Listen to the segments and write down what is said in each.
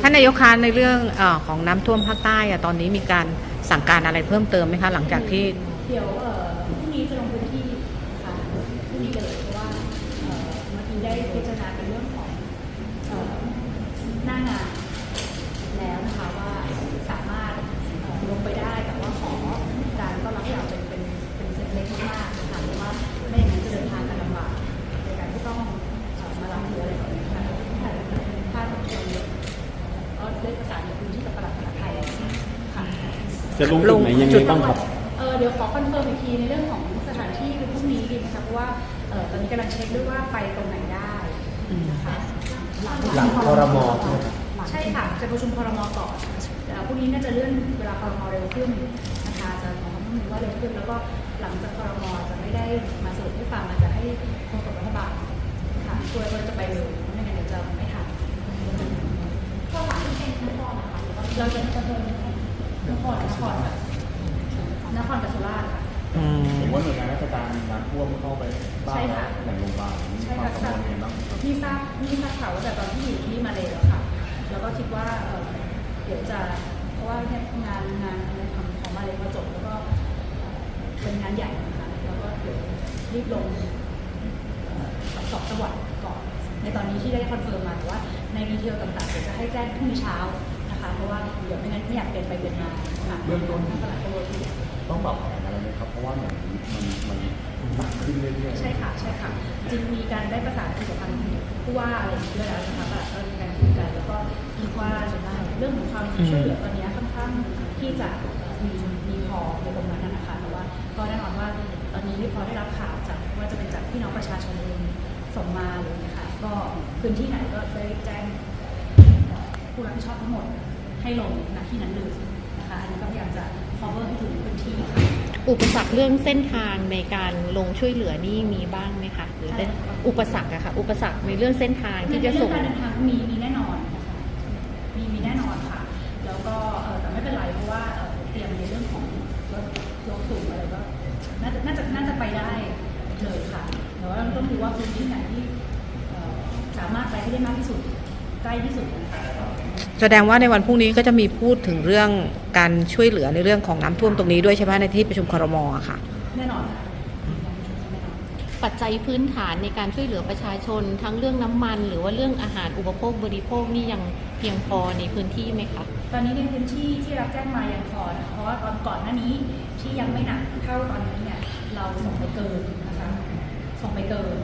ท่านนายกคะในเรื่องเออของน้ำท่วมภาคใต้อะตอนนี้มีการสั่งการอะไรเพิ่มเติมไหมคะ หลังจากที่ เดี๋ยวเอ่อพรุ่งนี้จะลงพื้นที่ค่ะพรุ่งนี้เลยเพราะว่าเอ่อเมื่อกี้ได้พิจารณาเป็นเรื่องของเอ่อหน้างาน จะลงจุดไหนยังไงบ้างครับเออเดี๋ยวขอคอนเฟิร์มอีกทีในเรื่องของสถานที่คือพรุ่งนี้ดีไหมคะเพราะว่าเออตอนนี้กำลังเช็คด้วยว่าไปตรงไหนได้นะคะหลังครมใช่ไหมครับใช่ค่ะจะประชุมครมก่อนแต่พรุ่งนี้น่าจะเลื่อนเวลาครมเร็วขึ้นนะคะจะขอความร่วมมือว่าเร็วขึ้นแล้วก็หลังจากครมจะไม่ได้มาสรุปให้ฟังอาจจะให้โฆษกรัฐบาลค่ะช่วยว่าจะไปเร็วไม่งั้นเดี๋ยวจะไม่ทันก็หลังที่เป็นนครนะคะเราจะจะเดิน นครนครกับนครกับสุราษฎร์ค่ะ อืมเห็นว่าหน่วยงานราชการน้ำท่วมเข้าไปบ้างใช่แล้ค่ะวอย่างโรงพยาบาลมีใช่ความค่ะกังวลยังไงบ้างครับนี่ทราบนี่ทราบข่าวว่าแต่ตอนที่อยู่ที่มาเลยแล้วค่ะ แล้วก็คิดว่าเอ่อเดี๋ยวจะเพราะว่าเนี่ยงานงานในของของมาเลยพอจบแล้วก็เอ่อเป็นงานใหญ่นะคะแล้วก็เดี๋ยวรีบลงเอ่อสอบจังหวัดก่อน ในตอนนี้ที่ได้คอนเฟิร์มมาแต่ว่าในดีเทลต่างๆเดี๋ยวจะให้แจ้งพรุ่งนี้เช้า นะคะ เพราะว่าเดี๋ยวไม่งั้นไม่อยากเป็นไปเป็นมาค่ะเบื้องต้น ตลาดโลทีต้องปรับแผนอะไรไหมครับ เพราะว่าเหมือนมันมันหนักขึ้นเรื่อยๆ ใช่ค่ะใช่ค่ะจริงมีการได้ประสานคุยกับทางผู้ว่าอะไรอย่างนี้ด้วยแล้วนะคะแบบก็มีการคุยกันแล้วก็คิดว่าจะได้เรื่องของความช่วยเหลือตอนนี้ค่อนข้างที่จะมีมีพอในตรงนั้นนะคะแต่ว่าก็แน่นอนว่าตอนนี้พอได้รับข่าวจากว่าจะเป็นจากพี่น้องประชาชนเองส่งมาเลยนะคะก็พื้นที่ไหนก็ได้แจ้งผู้ รับผิดชอบทั้งหมดให้ลงณที่นั้นเลยนะคะอันนี้ก็พยายามจะ cover ให้ถึงพื้นที่ค่ะ อุปสรรคเรื่องเส้นทางในการลงช่วยเหลือนี่มีบ้างไหมคะหรือเป็นอะไรนะคะ อุปสรรคอะค่ะอุปสรรคในเรื่องเส้นทางที่จะส่ง ในเรื่องการเดินทางมีมีแน่นอนนะคะมีมีแน่นอนค่ะ แล้วก็เอ่อแต่ไม่เป็นไรเพราะว่าเอ่อเตรียมในเรื่องของรถยกสูงอะไรก็น่าจะน่าจะน่าจะไปได้เลยค่ะแต่ว่าต้องดูว่าพื้นที่ไหนที่เอ่อสามารถไปให้ได้มากที่สุดใกล้ที่สุดนะคะแสดงว่าในวันพรุ่งนี้ก็จะมีพูดถึงเรื่องการช่วยเหลือในเรื่องของน้ำท่วมตรงนี้ด้วยใช่ไหมในที่ประชุมครมอะค่ะแน่นอนค่ะ แน่นอนปัจจัยพื้นฐานในการช่วยเหลือประชาชน ทั้งเรื่องน้ำมัน หรือว่าเรื่องอาหารอุปโภคบริโภคนี่ยังเพียงพอในพื้นที่ไหมคะ ตอนนี้ในพื้นที่ที่รับแจ้งมายังพอนะคะเพราะว่าตอนก่อนหน้านี้ที่ยังไม่หนักเท่าตอนนี้เนี่ยเราส่งไปเกินนะคะ ส่งไปเกิน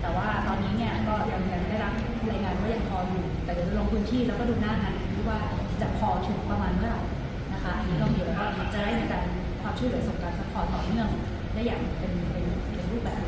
แต่ว่าตอนนี้เนี่ยก็ยังยังได้รับรายงานว่ายังพออยู่ แต่เดี๋ยวลงพื้นที่แล้วก็ดูหน้างานดูว่าจะพอถึงประมาณเมื่อไหร่นะคะ อันนี้ก็มีแล้วก็จะได้มีการความช่วยเหลือส่งการซัพพอร์ตต่อเนื่องได้อย่างเป็นเป็นเป็นรูปแบบ